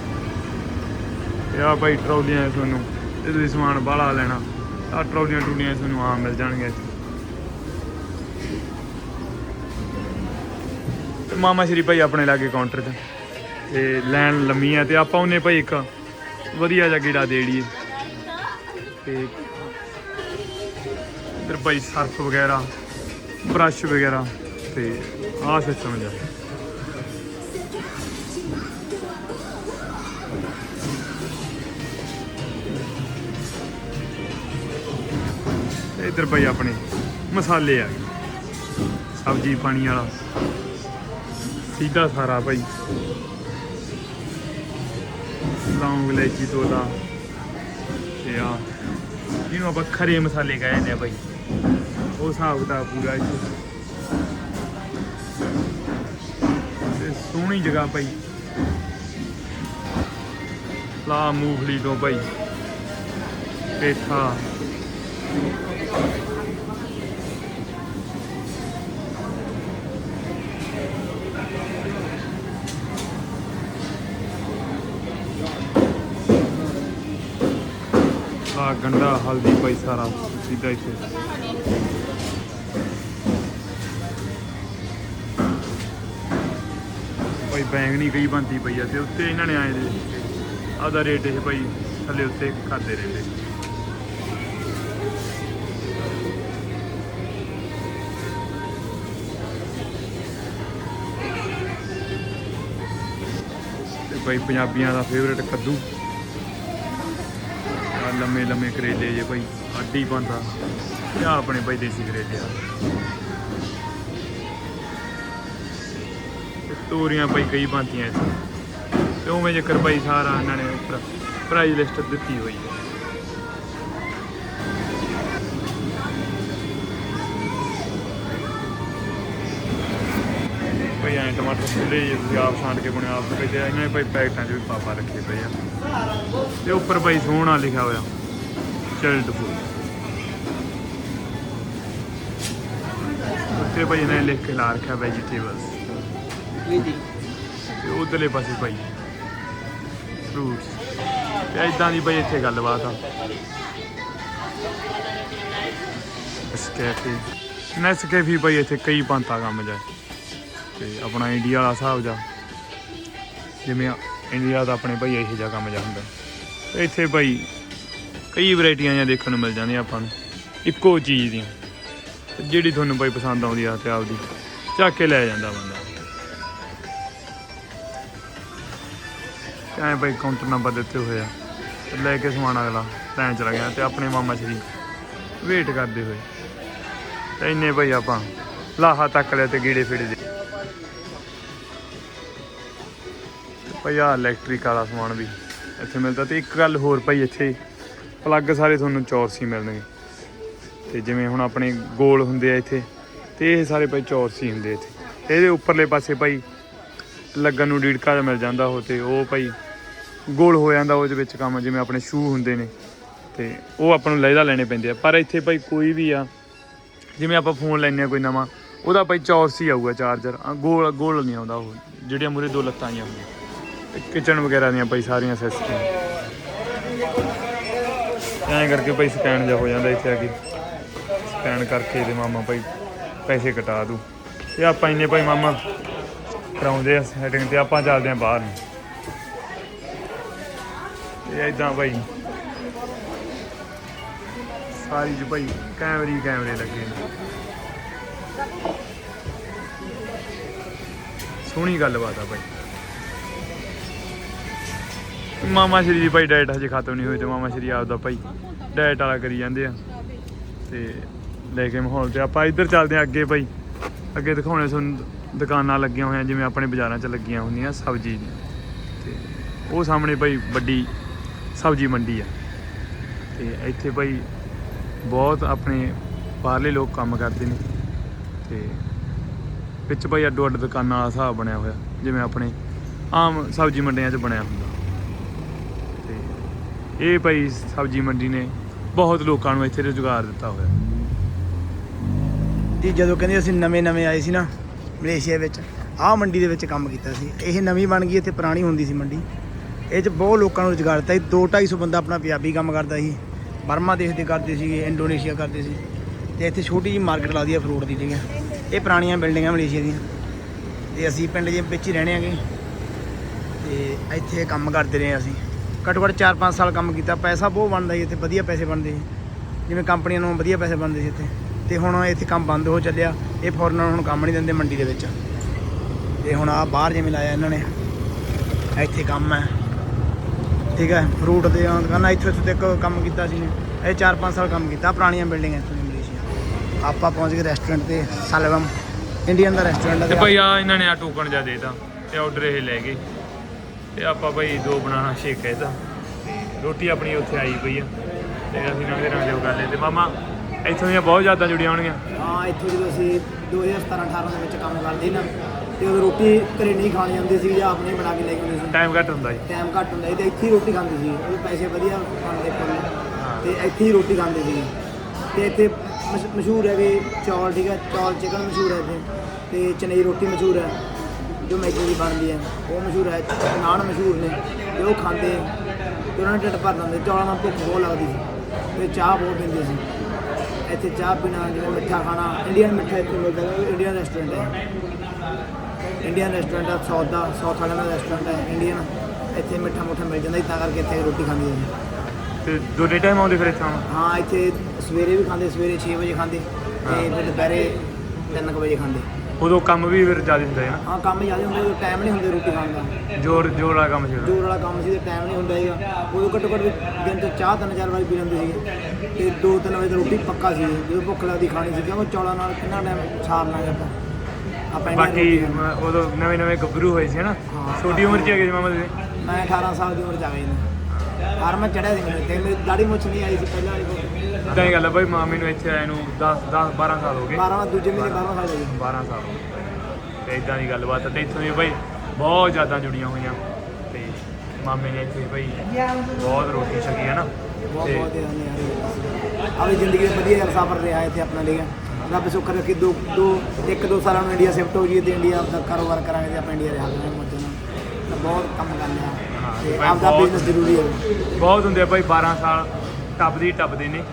ਤੇ ਆ ਭਾਈ ਟਰੋਲੀਆਂ ਤੁਹਾਨੂੰ ਜੇ ਤੁਸੀਂ ਸਮਾਨ ਬਾਹਲਾ ਲੈਣਾ। ਆ ਟਰੋਲੀਆਂ ਟੂਲੀਆਂ ਤੁਹਾਨੂੰ ਆਮ ਮਿਲ ਜਾਣਗੀਆਂ ਇੱਥੇ। ਮਾਮਾ ਸ਼੍ਰੀ ਭਾਈ ਆਪਣੇ ਲਾਗੇ ਕਾਊਂਟਰ 'ਚ ਤੇ ਲੈਣ ਲੰਮੀ ਆ ਤੇ ਆਪਾਂ ਉਹਨੇ ਭਾਈ ਇੱਕ ਵਧੀਆ ਜਿਹਾ ਗੇੜਾ ਦੇੜੀਏ ਤੇ ਇੱਧਰ ਭਾਈ ਸਰਫ ਵਗੈਰਾ। ਬ੍ਰਸ਼ ਵਗੈਰਾ ਤੇ ਆਹ ਸਿਸਟਮ ਜਾ। ਤੇ ਭਾਈ ਆਪਣੇ ਮਸਾਲੇ ਆ ਗਏ। ਸਬਜੀ ਪਾਣੀ ਵਾਲਾ। ਸਿੱਧਾ ਸਾਰਾ ਭਾਈ। ਲੌਂਗ, ਇਲਾਇਚੀ, ਤੋਲਾ। ਤੇ ਆ ਜਿਹਨੂੰ ਆਪਾਂ ਖਰੇ ਮਸਾਲੇ ਕਹਿੰਦੇ ਆ ਭਾਈ। ਉਹ ਹਿਸਾਬ ਦਾ ਪੂਰਾ ਇੱਥੇ ਤੇ ਸੋਹਣੀ ਜਗ੍ਹਾ ਭਾਈ। ਲਾ ਮੂੰਗਫਲੀ ਤੋਂ ਭਾਈ। ਪੇਠਾ। ਆ ਗੰਡਾ ਹਲਦੀ ਭਾਈ ਸਾਰਾ, ਸਿੱਧਾ ਇੱਥੇ। ਬੈਂਗਣੀ ਕਈ ਬੰਦੀ ਪਈ ਆ ਤੇ ਉੱਤੇ ਇਹਨਾਂ ਨੇ ਆਏ ਦੇ ਆਦਾ ਰੇਟ ਇਹ ਭਾਈ ਥੱਲੇ ਉੱਤੇ ਕਰਦੇ ਰਹਿੰਦੇ। ਤੇ ਭਾਈ ਪੰਜਾਬੀਆਂ ਦਾ ਫੇਵਰੇਟ ਕੱਦੂ। ਆ ਲੰਮੇ ਲੰਮੇ ਕਰੇਲੇ ਜੇ ਭਾਈ ਅੱਡੀ ਬੰਦਾ। ਇਹ ਆਪਣੇ ਭਾਈ ਦੇਸੀ ਕਰੇਲੇ ਆ। ਤੋਰੀਆਂ ਭਾਈ ਕਈ ਬਣਦੀਆਂ ਇੱਥੇ। ਤੇ ਉਵੇਂ ਜੇਕਰ ਭਾਈ ਸਾਰਾ ਇਹਨਾਂ ਨੇ ਉੱਪਰ ਪ੍ਰਾਈਸ ਲਿਸਟ ਦਿੱਤੀ ਹੋਈ ਹੈ। ਭਾਈ ਐਂ ਟਮਾਟਰ ਖੁੱਲੇ ਜੇ ਤੁਸੀਂ ਆਪ ਛਾਂਟ ਕੇ ਬਣੇ ਆਪ ਤੇ ਇਹਨਾਂ ਨੇ ਭਾਈ ਪੈਕਟਾਂ 'ਚ ਵੀ ਪਾਪਾ ਰੱਖੇ ਪਏ ਆ। ਤੇ ਉੱਪਰ ਭਾਈ ਸੋਹਣਾ ਲਿਖਿਆ ਹੋਇਆ। ਚਾਈਲਡ ਫੂਡ ਉੱਤੇ ਭਾਈ ਇਹਨੇ ਲਿਖ ਕੇ ਲਾ ਰੱਖਿਆ ਵੈਜੀਟੇਬਲਸ ਜੀ ਤੇ ਉਧਰਲੇ ਪਾਸੇ ਭਾਈ। ਫਰੂਟਸ ਤੇ ਇਦਾਂ ਦੀ ਭਾਈ ਇੱਥੇ ਗੱਲਬਾਤ ਆ। ਇਸ ਕੈਫੇ ਭਾਈ ਇੱਥੇ ਕਈ ਪੰਤਾ ਕੰਮ ਜਾ ਤੇ ਆਪਣਾ ਇੰਡੀਆ ਵਾਲਾ ਹਿਸਾਬ ਜਾ। ਜਿਵੇਂ ਇੰਡੀਆ ਦਾ ਆਪਣੇ ਭਾਈ ਇਹੋ ਜਿਹਾ ਕੰਮ ਜਾ ਹੁੰਦਾ। ਤੇ ਇੱਥੇ ਭਾਈ ਕਈ ਵੈਰਾਈਟੀਆਂ ਜਾਂ ਦੇਖਣ ਨੂੰ ਮਿਲ ਜਾਂਦੀਆਂ ਆਪਾਂ ਨੂੰ। ਇੱਕੋ ਚੀਜ਼ ਦੀਆਂ। ਜਿਹੜੀ ਤੁਹਾਨੂੰ ਭਾਈ ਪਸੰਦ ਆਉਂਦੀ ਆ ਤੇ ਆਪਦੀ। ਚੱਕ ਕੇ ਲੈ ਜਾਂਦਾ ਬੰਦਾ। ਐ ਭਾਈ ਕਾਊਂਟਰ ਨੰਬਰ ਦਿੱਤੇ ਹੋਏ ਆ। ਤੇ ਲੈ ਕੇ ਸਮਾਨ ਅਗਲਾ ਲੈਣ ਚਲਾ ਗਿਆ ਤੇ ਆਪਣੇ ਮਾਮਾ ਸ਼੍ਰੀ ਵੇਟ ਕਰਦੇ ਹੋਏ। ਤੇ ਇੰਨੇ ਭਾਈ ਆਪਾਂ ਲਾਹਾ ਤੱਕ ਲਿਆ ਤੇ ਗੀੜੇ ਫੇੜੇ ਦੇ। ਤੇ ਭਾਈ ਆ ਇਲੈਕਟ੍ਰਿਕ ਵਾਲਾ ਸਮਾਨ ਵੀ ਇੱਥੇ ਮਿਲਦਾ ਤੇ ਇੱਕ ਗੱਲ ਹੋਰ ਭਾਈ ਇੱਥੇ ਪਲੱਗ ਸਾਰੇ ਤੁਹਾਨੂੰ ਚੌਰਸੀ ਮਿਲਣਗੇ। ਤੇ ਜਿਵੇਂ ਹੁਣ ਆਪਣੇ ਗੋਲ ਹੁੰਦੇ ਆ ਇੱਥੇ, ਤੇ ਇਹ ਸਾਰੇ ਭਾਈ ਚੌਰਸੀ ਹੁੰਦੇ ਇੱਥੇ। ਇਹਦੇ ਉੱਪਰਲੇ ਪਾਸੇ ਭਾਈ ਲੱਗਣ ਨੂੰ ਡੀੜਕਾ ਜਿਹਾ ਮਿਲ ਜਾਂਦਾ ਉਹ ਤੇ ਉਹ ਭਾਈ ਗੋਲ ਹੋ ਜਾਂਦਾ ਉਹਦੇ ਵਿੱਚ ਕੰਮ, ਜਿਵੇਂ ਆਪਣੇ ਸ਼ੂ ਹੁੰਦੇ ਨੇ। ਤੇ ਉਹ ਆਪਾਂ ਨੂੰ ਲਹਿਦਾ ਲੈਣੇ ਪੈਂਦੇ ਆ। ਪਰ ਇੱਥੇ ਭਾਈ ਕੋਈ ਵੀ ਆ, ਜਿਵੇਂ ਆਪਾਂ ਫੋਨ ਲੈਨੇ ਆ ਕੋਈ ਨਵਾਂ, ਉਹਦਾ ਭਾਈ ਚੌਰਸੀ ਆਊਗਾ ਚਾਰਜਰ ਗੋਲ ਗੋਲ ਨਹੀਂ ਆਉਂਦਾ ਉਹ। ਜਿਹੜੀਆਂ ਮੂਰੇ ਦੋ ਲੱਤਾਂ ਆਈਆਂ ਹੁੰਦੀਆਂ ਕਿਚਨ ਵਗੈਰਾ ਦੀਆਂ ਭਾਈ ਸਾਰੀਆਂ ਸਿਸਟਮ ਐਂ ਕਰਕੇ ਭਾਈ ਸਕੈਨ ਜਾ ਹੋ ਜਾਂਦਾ ਇੱਥੇ ਆ ਕੇ। ਸਕੈਨ ਕਰਕੇ ਇਹਦੇ ਮਾਮਾ ਭਾਈ ਪੈਸੇ ਕਟਾ ਦੂ। ਤੇ ਆਪਾਂ ਇੰਨੇ ਭਾਈ ਮਾਮਾ ਕਰਾਉਂਦੇ ਆ ਸੈਟਿੰਗ ਤੇ, ਆਪਾਂ ਚੱਲਦੇ ਆ ਬਾਹਰ ਨੂੰ। ਤੇ ਇਦਾਂ ਭਾਈ ਸਾਰੀ ਚ ਭਾਈ ਕੈਮਰੇ ਕੈਮਰੇ ਲੱਗੇ ਨੇ। ਸੋਹਣੀ ਗੱਲਬਾਤ ਆ ਭਾਈ ਮਾਮਾ ਸ਼੍ਰੀ ਦੀ ਭਾਈ ਡਾਇਟ ਹਜੇ ਖਤਮ ਨਹੀਂ ਹੋਈ ਤੇ ਮਾਮਾ ਸ਼੍ਰੀ ਆਪਦਾ ਭਾਈ ਡਾਇਟ ਵਾਲਾ ਕਰੀ ਜਾਂਦੇ ਆ। ਤੇ ਲੈ ਕੇ ਮਾਹੌਲ ਤੇ ਆਪਾਂ ਇੱਧਰ ਚੱਲਦੇ ਆ ਅੱਗੇ ਭਾਈ ਅੱਗੇ ਦਿਖਾਉਣੇ ਤੁਹਾਨੂੰ ਦੁਕਾਨਾਂ ਲੱਗੀਆਂ ਹੋਈਆਂ ਜਿਵੇਂ ਆਪਣੇ ਬਾਜ਼ਾਰਾਂ 'ਚ ਲੱਗੀਆਂ ਹੁੰਦੀਆਂ ਸਬਜ਼ੀ ਦੀਆਂ। ਤੇ ਉਹ ਸਾਹਮਣੇ ਭਾਈ ਵੱਡੀ ਸਬਜ਼ੀ ਮੰਡੀ ਆ। ਤੇ ਇੱਥੇ ਭਾਈ ਬਹੁਤ ਆਪਣੇ ਬਾਹਰਲੇ ਲੋਕ ਕੰਮ ਕਰਦੇ ਨੇ। ਤੇ ਵਿੱਚ ਭਾਈ ਅੱਡੋ ਅੱਡ ਦੁਕਾਨਾਂ ਵਾਲਾ ਹਿਸਾਬ ਬਣਿਆ ਹੋਇਆ, ਜਿਵੇਂ ਆਪਣੇ ਆਮ ਸਬਜ਼ੀ ਮੰਡੀਆਂ 'ਚ ਬਣਿਆ ਹੁੰਦਾ। ਤੇ ਇਹ ਭਾਈ ਸਬਜ਼ੀ ਮੰਡੀ ਨੇ ਬਹੁਤ ਲੋਕਾਂ ਨੂੰ ਇੱਥੇ ਰੁਜ਼ਗਾਰ ਦਿੱਤਾ ਹੋਇਆ। ਜੀ ਜਦੋਂ ਕਹਿੰਦੇ ਅਸੀਂ ਨਵੇਂ ਨਵੇਂ ਆਏ ਸੀ ਨਾ ਮਲੇਸ਼ੀਆ ਵਿੱਚ, ਆਹ ਮੰਡੀ ਦੇ ਵਿੱਚ ਕੰਮ ਕੀਤਾ ਸੀ। ਇਹ ਨਵੀਂ ਬਣ ਗਈ, ਇੱਥੇ ਪੁਰਾਣੀ ਹੁੰਦੀ ਸੀ ਮੰਡੀ। ਇਹ 'ਚ ਬਹੁਤ ਲੋਕਾਂ ਨੂੰ ਰੁਜ਼ਗਾਰ ਦਿੱਤਾ ਸੀ 2-250 ਬੰਦਾ ਆਪਣਾ ਪੰਜਾਬੀ ਕੰਮ ਕਰਦਾ ਸੀ। ਬਰਮਾ ਦੇਸ਼ ਦੇ ਕਰਦੇ ਸੀਗੇ ਇੰਡੋਨੇਸ਼ੀਆ ਕਰਦੇ ਸੀ। ਤੇ ਇੱਥੇ ਛੋਟੀ ਜਿਹੀ ਮਾਰਕੀਟ ਲੱਗਦੀ ਹੈ ਫਰੂਟ ਦੀ ਜਿਹੜੀਆਂ ਇਹ ਪੁਰਾਣੀਆਂ ਬਿਲਡਿੰਗਾਂ ਮਲੇਸ਼ੀਆ ਦੀਆਂ। ਤੇ ਅਸੀਂ ਪਿੰਡ ਦੇ ਵਿੱਚ ਹੀ ਰਹਿਣੇ ਆਂਗੇ। ਤੇ ਇੱਥੇ ਕੰਮ ਕਰਦੇ ਰਹੇ ਅਸੀਂ। ਘੱਟੋ ਘੱਟ 4-5 ਸਾਲ ਕੰਮ ਕੀਤਾ। ਪੈਸਾ ਬਹੁਤ ਬਣਦਾ ਸੀ ਇੱਥੇ ਵਧੀਆ ਪੈਸੇ ਬਣਦੇ ਸੀ। ਜਿਵੇਂ ਕੰਪਨੀਆਂ ਨੂੰ ਵਧੀਆ ਪੈਸੇ ਬਣਦੇ ਸੀ ਇੱਥੇ। ਤੇ ਹੁਣ ਇੱਥੇ ਕੰਮ ਬੰਦ ਹੋ ਚੱਲਿਆ। ਇਹ ਫੋਰਨਰ ਹੁਣ ਕੰਮ ਨਹੀਂ ਦਿੰਦੇ ਮੰਡੀ ਦੇ ਵਿੱਚ। ਤੇ ਹੁਣ ਆ ਬਾਹਰ ਜਿਵੇਂ ਲਾਇਆ ਇਹਨਾਂ ਨੇ। ਇੱਥੇ ਕੰਮ ਹੈ। ਠੀਕ ਹੈ ਫਰੂਟ ਦੇ ਦੁਕਾਨਾਂ ਇੱਥੇ ਇੱਥੇ ਤੱਕ ਕੰਮ ਕੀਤਾ ਸੀ ਨੇ ਇਹ 4-5 ਸਾਲ ਕੰਮ ਕੀਤਾ ਪੁਰਾਣੀਆਂ ਬਿਲਡਿੰਗਾਂ ਇੱਥੇ ਮਲੇਸ਼ੀਆ ਆਪਾਂ ਪਹੁੰਚ ਗਏ ਰੈਸਟੋਰੈਂਟ ਤੇ ਸਲਵਮ ਇੰਡੀਅਨ ਦਾ ਰੈਸਟੋਰੈਂਟ ਤੇ ਭਾਈ ਆ। ਇਹਨਾਂ ਨੇ ਆ ਟੋਕਨ ਜਾ ਦੇਤਾ ਤੇ ਆਰਡਰ ਇਹ ਲੈ ਗਏ। ਤੇ ਆਪਾਂ ਭਾਈ ਦੋ ਬਣਾਣਾ ਸ਼ੇਕ ਕਹਿਤਾ ਤੇ ਰੋਟੀ ਆਪਣੀ ਉੱਥੇ ਆਈ ਪਈ ਆ। ਤੇ ਅਸੀਂ ਨਵੇਂ ਨਵੇਂ ਉਹ ਕਰ ਲਏ। ਤੇ ਮਾਮਾ ਇੱਥੋਂ ਦੀਆਂ ਬਹੁਤ ਜ਼ਿਆਦਾ ਜੁੜੀਆਂ ਹੋਣਗੀਆਂ। ਹਾਂ ਇੱਥੇ ਜਦੋਂ ਅਸੀਂ 2017-18 ਦੇ ਵਿੱਚ ਕੰਮ ਕਰਦੇ ਨਾ ਤੇ ਉਦੋਂ ਰੋਟੀ ਘਰੇ ਨਹੀਂ ਖਾਣੀ ਜਾਂਦੀ ਸੀ ਜਾਂ ਆਪਣੇ ਬਣਾ ਕੇ ਲੈ ਕੇ ਆਉਂਦੇ ਸੀ। ਟਾਈਮ ਘੱਟ ਹੁੰਦਾ ਜੀ। ਟਾਈਮ ਘੱਟ ਹੁੰਦਾ ਸੀ ਤੇ ਇੱਥੇ ਹੀ ਰੋਟੀ ਖਾਂਦੇ ਸੀ। ਉਹ ਪੈਸੇ ਵਧੀਆ ਬਣਦੇ ਪਰ ਤੇ ਇੱਥੇ ਹੀ ਰੋਟੀ ਖਾਂਦੇ ਸੀ। ਤੇ ਇੱਥੇ ਮਸ਼- ਮਸ਼ਹੂਰ ਹੈਗੇ ਚੌਲ ਠੀਕ ਹੈ? ਚੌਲ ਚਿਕਨ ਮਸ਼ਹੂਰ ਹੈ ਇੱਥੇ। ਤੇ ਚਨਈ ਰੋਟੀ ਮਸ਼ਹੂਰ ਹੈ ਜੋ ਮੈਗੀ ਦੀ ਬਣਦੀ ਹੈ। ਉਹ ਮਸ਼ਹੂਰ ਹੈ ਨਾਨ ਮਸ਼ਹੂਰ ਨੇ। ਤੇ ਉਹ ਖਾਂਦੇ ਤੇ ਉਹਨਾਂ ਨੇ ਢਿੱਡ ਭਰ ਲੈਂਦੇ ਚੌਲਾਂ ਨਾਲ ਭੁੱਖ ਬਹੁਤ ਲੱਗਦੀ ਸੀ। ਤੇ ਚਾਹ ਬਹੁਤ ਪੀਂਦੇ ਸੀ। ਇੱਥੇ ਚਾਹ ਪੀਣਾ ਜਿਵੇਂ ਮਿੱਠਾ ਖਾਣਾ ਇੰਡੀਅਨ ਮਿੱਠਾ ਇੱਥੇ ਮਿਲਦਾ ਹੈ ਇੰਡੀਅਨ ਰੈਸਟੋਰੈਂਟ ਹੈ। ਇੰਡੀਅਨ ਰੈਸਟੋਰੈਂਟ ਹੈ ਸਾਊਥ ਦਾ ਸਾਊਥ ਵਾਲਿਆਂ ਦਾ ਰੈਸਟੋਰੈਂਟ ਹੈ ਇੰਡੀਅਨ ਇੱਥੇ ਮਿੱਠਾ ਮੁੱਠਾ ਮਿਲ ਜਾਂਦਾ ਤਾਂ ਕਰਕੇ ਇੱਥੇ ਰੋਟੀ ਖਾਂਦੇ ਸੀ ਤੇ ਦੋਨੇ ਟਾਈਮ ਆਉਂਦੇ ਫਿਰ ਇੱਥੇ? ਹਾਂ ਇੱਥੇ ਸਵੇਰੇ ਵੀ ਖਾਂਦੇ ਸਵੇਰੇ 6 ਵਜੇ ਖਾਂਦੇ ਤੇ ਫਿਰ ਦੁਪਹਿਰੇ 3 ਵਜੇ ਖਾਂਦੇ। ਉਦੋਂ ਕੰਮ ਵੀ ਫਿਰ ਜ਼ਿਆਦਾ ਹੁੰਦਾ ਹੈ ਹਾਂ ਕੰਮ ਜ਼ਿਆਦਾ ਹੁੰਦੇ ਉਦੋਂ ਟਾਈਮ ਨਹੀਂ ਹੁੰਦੇ ਰੋਟੀ ਖਾਣ ਦਾ। ਜੋਰ ਜੋਰ ਵਾਲਾ ਕੰਮ ਸੀ। ਜੋਰ ਵਾਲਾ ਕੰਮ ਸੀ ਤੇ ਟਾਈਮ ਨਹੀਂ ਹੁੰਦਾ ਹੈਗਾ ਉਦੋਂ ਘੱਟੋ ਘੱਟ ਦਿਨ ਚ ਚਾਹ ਤਿੰਨ ਚਾਰ ਵਾਰੀ ਪੀ ਲੈਂਦੇ ਸੀਗੇ। ਤੇ 2-3 ਵਜੇ ਤੱਕ ਰੋਟੀ ਪੱਕਾ ਸੀ ਜਦੋਂ ਭੁੱਖ ਲੱਗਦੀ ਖਾਣੀ ਸੀ ਕਿਉਂਕਿ ਚੌਲਾਂ ਨਾਲ ਕਿੰਨਾ ਟਾਈਮ ਸਾਰ ਲਾਂਗੇ ਆਪਾਂ। ਆਪਾਂ ਬਾਕੀ ਰੋਟੀ ਖਾਣੀ। ਮ- ਉਦੋਂ ਨਵੇਂ ਨਵੇਂ ਗੱਭਰੂ ਹੋਏ ਸੀ ਹਨਾ? ਹਾਂ। ਛੋਟੀ ਉਮਰ 'ਚ ਹੈਗੇ ਸੀ ਮਾਮਾ ਤੁਸੀਂ? ਮੈਂ 18 ਸਾਲ ਦੀ ਉਮਰ ਚ ਆ ਗਈ ਨੇ ਹਰ ਮੈਂ ਚੜਿਆ ਸੀ ਮੇਰੇ ਤੇ ਮੇਰੀ ਦਾੜੀ ਮੁੱਛ ਨਹੀਂ ਆਈ ਸੀ ਪਹਿਲਾਂ ਵਾਲੀ ਫੋਟੋ ਇਦਾਂ ਹੀ ਗੱਲ ਆ ਭਾਈ ਮਾਮੇ ਨੂੰ ਇੱਥੇ ਆਏ ਨੂੰ 10 10 12 ਸਾਲ ਹੋ ਗਏ। 12 ਦੂਜੇ ਮਹੀਨੇ 12 ਸਾਲ ਹੋਈ 12 ਸਾਲ ਹੋ ਗਏ। ਤੇ ਇਦਾਂ ਦੀ ਗੱਲਬਾਤ ਆ। ਤੇ ਇੱਥੋਂ ਦੀ ਭਾਈ ਬਹੁਤ ਜ਼ਿਆਦਾ ਜੁੜੀਆਂ ਹੋਈਆਂ। ਤੇ ਮਾਮੇ ਨੇ ਇੱਥੇ ਭਾਈ ਬਹੁਤ ਰੋਟੀ ਛਕੀ ਹੈ ਨਾ ਬਹੁਤ ਤੇ ਬਹੁਤ ਆਪਣੀ ਜ਼ਿੰਦਗੀ ਦਾ ਵਧੀਆ ਸਫ਼ਰ ਰਿਹਾ ਇੱਥੇ ਆਪਣਾ ਲਈ। ਰੱਬ ਸ਼ੁਕਰ ਰੱਖੇ ਦੋ ਦੋ ਇੱਕ ਦੋ ਸਾਲਾਂ ਨੂੰ ਇੰਡੀਆ ਸ਼ਿਫਟ ਹੋ ਜਾਈਏ ਤੇ ਇੰਡੀਆ ਦਾ ਕਾਰੋਬਾਰ ਕਰਾਂਗੇ ਤੇ ਆਪਾਂ ਇੰਡੀਆ ਰਿਹਾ ਕਰਾਂਗੇ ਮੌਜਾਂ ਨਾਲ ਤਾਂ ਬਹੁਤ ਕੰਮ ਕਰਨੇ ਤੇ ਆਪਦਾ ਬਿਜ਼ਨਸ ਜ਼ਰੂਰੀ ਹੈ। ਬਹੁਤ ਹੁੰਦੇ ਆ ਭਾਈ 12 ਸਾਲ ਟੱਪਦੀ ਟੱਪਦੇ ਨੇ।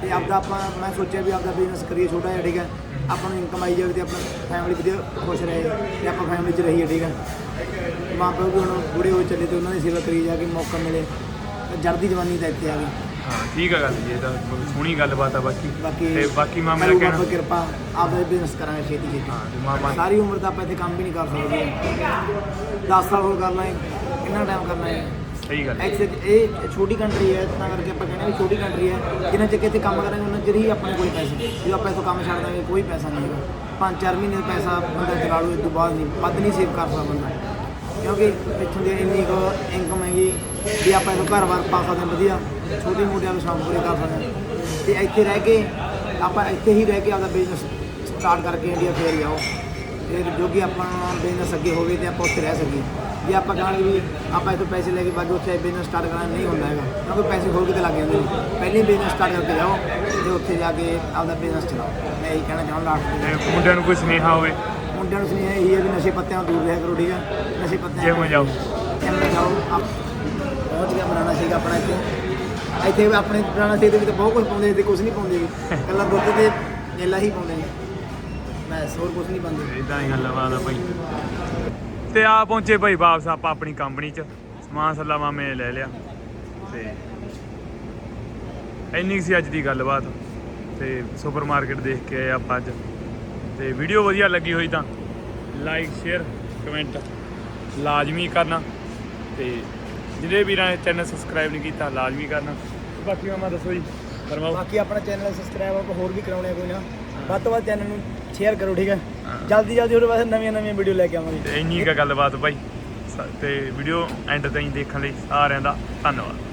ਤੇ ਆਪਦਾ ਆਪਾਂ ਮੈਂ ਸੋਚਿਆ ਵੀ ਆਪਦਾ ਬਿਜ਼ਨਸ ਕਰੀਏ ਛੋਟਾ ਜਿਹਾ ਠੀਕ ਹੈ। ਆਪਾਂ ਨੂੰ ਇਨਕਮ ਆਈ ਜਾਵੇ ਤੇ ਆਪਣਾ ਫੈਮਿਲੀ ਵਧੀਆ ਖੁਸ਼ ਰਹੇ ਤੇ ਆਪਾਂ ਫੈਮਿਲੀ 'ਚ ਰਹੀਏ ਠੀਕ ਹੈ। ਮਾਂ ਪਿਓ ਵੀ ਹੁਣ ਬੁੜੇ ਹੋ ਚੱਲੇ ਤੇ ਉਹਨਾਂ ਦੀ ਸੇਵਾ ਕਰੀ ਜਾ ਕੇ ਮੌਕਾ ਮਿਲੇ। ਤੇ ਜਰਦੀ ਜਵਾਨੀ ਤਾਂ ਇੱਥੇ ਆ ਗਈ। ਹਾਂ ਠੀਕ ਆ ਗੱਲ ਜੀ ਇਹ ਤਾਂ ਸੋਹਣੀ ਗੱਲਬਾਤ ਆ ਬਾਕੀ। ਬਾਕੀ ਤੇ ਬਾਕੀ ਮਾਮੇ ਦਾ ਕਰੂ ਕਹਿਣਾ ਬਾਬਾ ਕਿਰਪਾ ਆਪਦਾ ਬਿਜ਼ਨਸ ਕਰਾਂਗੇ ਛੇਤੀ ਛੇਤੀ। ਹਾਂ ਤੇ ਮਾਮਾ ਸਾਰੀ ਉਮਰ ਤਾਂ ਆਪਾਂ ਇੱਥੇ ਕੰਮ ਵੀ ਨਹੀਂ ਕਰ ਸਕਦੇ। 10 ਸਾਲ ਹੋਰ ਕਰਨਾ ਹੈ ਕਿੰਨਾ ਟਾਈਮ ਕਰਨਾ ਹੈ। ਸਹੀ ਗੱਲ ਹੈ। ਇਹ ਛੋਟੀ ਕੰਟਰੀ ਹੈ ਤਾਂ ਕਰਕੇ ਆਪਾਂ ਕਹਿੰਦੇ ਵੀ ਛੋਟੀ ਕੰਟਰੀ ਹੈ। ਜਿੰਨਾ ਚਿਰ ਇੱਥੇ ਕੰਮ ਕਰਾਂਗੇ ਉਹਨਾਂ ਚਿਰ ਹੀ ਆਪਣੇ ਕੋਲ ਪੈਸੇ। ਜਦੋਂ ਆਪਾਂ ਇੱਥੋਂ ਕੰਮ ਛੱਡ ਦਾਂਗੇ ਕੋਈ ਪੈਸਾ ਨਹੀਂ ਹੈਗਾ। ਪੰਜ ਚਾਰ ਮਹੀਨੇ ਦਾ ਪੈਸਾ ਬੰਦਾ ਚਲਾ ਲੂ ਇਸ ਤੋਂ ਬਾਅਦ ਨਹੀਂ ਵੱਧ ਨਹੀਂ ਸੇਵ ਕਰ ਸਕਦਾ ਬੰਦਾ। ਕਿਉਂਕਿ ਇੱਥੋਂ ਦੀ ਇੰਨੀ ਕੁ ਇਨਕਮ ਹੈਗੀ ਵੀ ਆਪਾਂ ਇਹਨੂੰ ਘਰ-ਬਾਰ ਪਾ ਸਕਦੇ ਵਧੀਆ। ਛੋਟੀ ਮੋਟੀਆਂ ਸ਼ੌਂਕ ਪੂਰੇ ਕਰ ਸਕਦੇ ਹਾਂ। ਤੇ ਇੱਥੇ ਰਹਿ ਕੇ ਆਪਾਂ ਇੱਥੇ ਹੀ ਰਹਿ ਕੇ ਆਪਦਾ ਬਿਜ਼ਨਸ ਸਟਾਰਟ ਕਰਕੇ ਇੰਡੀਆ ਫੇਰ ਜਾਓ ਫਿਰ ਜੋ ਕਿ ਆਪਾਂ ਬਿਜ਼ਨਸ ਅੱਗੇ ਹੋਵੇ ਤੇ ਆਪਾਂ ਉੱਥੇ ਰਹਿ ਸਕੀਏ। ਜੇ ਆਪਾਂ ਕਹਾਂਗੇ ਵੀ ਆਪਾਂ ਇੱਥੋਂ ਪੈਸੇ ਲੈ ਕੇ ਬਾਕੀ ਉੱਥੇ ਬਿਜ਼ਨਸ ਸਟਾਰਟ ਕਰਨਾ ਨਹੀਂ ਹੁੰਦਾ ਹੈਗਾ। ਕਿਉਂਕਿ ਪੈਸੇ ਹੋਰ ਕਿਤੇ ਲੱਗ ਜਾਂਦੇ ਨੇ। ਪਹਿਲੇ ਬਿਜ਼ਨਸ ਸਟਾਰਟ ਕਰਕੇ ਜਾਓ ਤੇ ਉੱਥੇ ਜਾ ਕੇ ਆਪਦਾ ਬਿਜ਼ਨਸ ਚਲਾਓ। ਮੈਂ ਇਹੀ ਕਹਿਣਾ ਚਾਹੁੰਦਾ ਲਾਸਟ ਤੇ ਮੁੰਡਿਆਂ ਨੂੰ ਕੋਈ ਸੁਨੇਹਾ ਹੋਵੇ? ਮੁੰਡਿਆਂ ਨੂੰ ਸੁਨੇਹਾ ਇਹੀ ਹੈ ਵੀ ਨਸ਼ੇ ਪੱਤਿਆਂ ਤੋਂ ਦੂਰ ਰਿਹਾ ਕਰੋ ਠੀਕ ਹੈ? ਨਸ਼ੇ ਪੱਤਿਆਂ ਜਿਮ ਜਾਓ। ਜਿਮ ਜਾਓ। ਆਪ ਪਹੁੰਚ ਗਿਆ ਬਣਾਉਣਾ ਸੀਗਾ ਆਪਣਾ ਇੱਥੇ। ਇੱਥੇ ਆਪਣੇ ਬਣਾਉਣਾ ਸੀ ਦੇ ਵਿੱਚ ਬਹੁਤ ਕੁਝ ਪਾਉਂਦੇ ਤੇ ਕੁਝ ਨਹੀਂ ਪਾਉਂਦੇ ਕੱਲਾ ਦੁੱਧ ਤੇ ਕੇਲਾ ਹੀ ਪਾਉਂਦੇ ਨੇ ਬਸ, ਹੋਰ ਕੁਝ ਨਹੀਂ ਪਾਉਂਦੇ। ਇਦਾਂ ਹੀ ਗੱਲਬਾਤ ਆ ਭਾਈ। ਤੇ ਆ ਪਹੁੰਚੇ ਭਾਈ ਵਾਪਸ ਆਪਾਂ ਆਪਣੀ ਕੰਪਨੀ ਚ। ਸਮਾਨ ਸੱਲਾ ਮਾਮੇ ਨੇ ਲੈ ਲਿਆ। ਤੇ ਇੰਨੀ ਸੀ ਅੱਜ ਦੀ ਗੱਲਬਾਤ। ਤੇ ਸੁਪਰ ਸੁਪਰਮਾਰਕਟ ਦੇਖ ਕੇ ਆਏ ਆਪਾਂ ਅੱਜ। ਤੇ ਵੀਡੀਓ ਵਧੀਆ ਲੱਗੀ ਹੋਈ ਤਾਂ ਲਾਈਕ ਸ਼ੇਅਰ ਕਮੈਂਟ ਲਾਜ਼ਮੀ ਕਰਨਾ। ਤੇ ਜਿਹੜੇ ਵੀਰਾਂ ਨੇ ਚੈਨਲ ਸਬਸਕ੍ਰਾਈਬ ਨਹੀਂ ਕੀਤਾ ਲਾਜ਼ਮੀ ਕਰਨਾ। ਬਾਕੀ ਮਾਮਾ ਦੱਸੋ ਜੀ ਫਰਮਾਓ। ਬਾਕੀ ਆਪਣਾ ਚੈਨਲ ਸਬਸਕ੍ਰਾਈਬ ਆਪਾਂ ਹੋਰ ਵੀ ਕਰਾਉਣੇ ਆ ਕੋਈ ਨਾ। ਵੱਧ ਤੋਂ ਵੱਧ ਚੈਨਲ ਨੂੰ ਸ਼ੇਅਰ ਕਰੋ ਠੀਕ ਹੈ? ਹਾਂ। ਜਲਦੀ ਜਲਦੀ ਉਹਦੇ ਵਾਸਤੇ ਨਵੀਆਂ ਨਵੀਆਂ ਵੀਡੀਓ ਲੈ ਕੇ ਆਵਾਂਗੇ। ਤੇ ਇੰਨੀ ਕੁ ਗੱਲਬਾਤ ਭਾਈ ਸ- ਤੇ ਵੀਡੀਓ ਐਂਡ ਤਾਈਂ ਦੇਖਣ ਲਈ ਸਾਰਿਆਂ ਦਾ ਧੰਨਵਾਦ।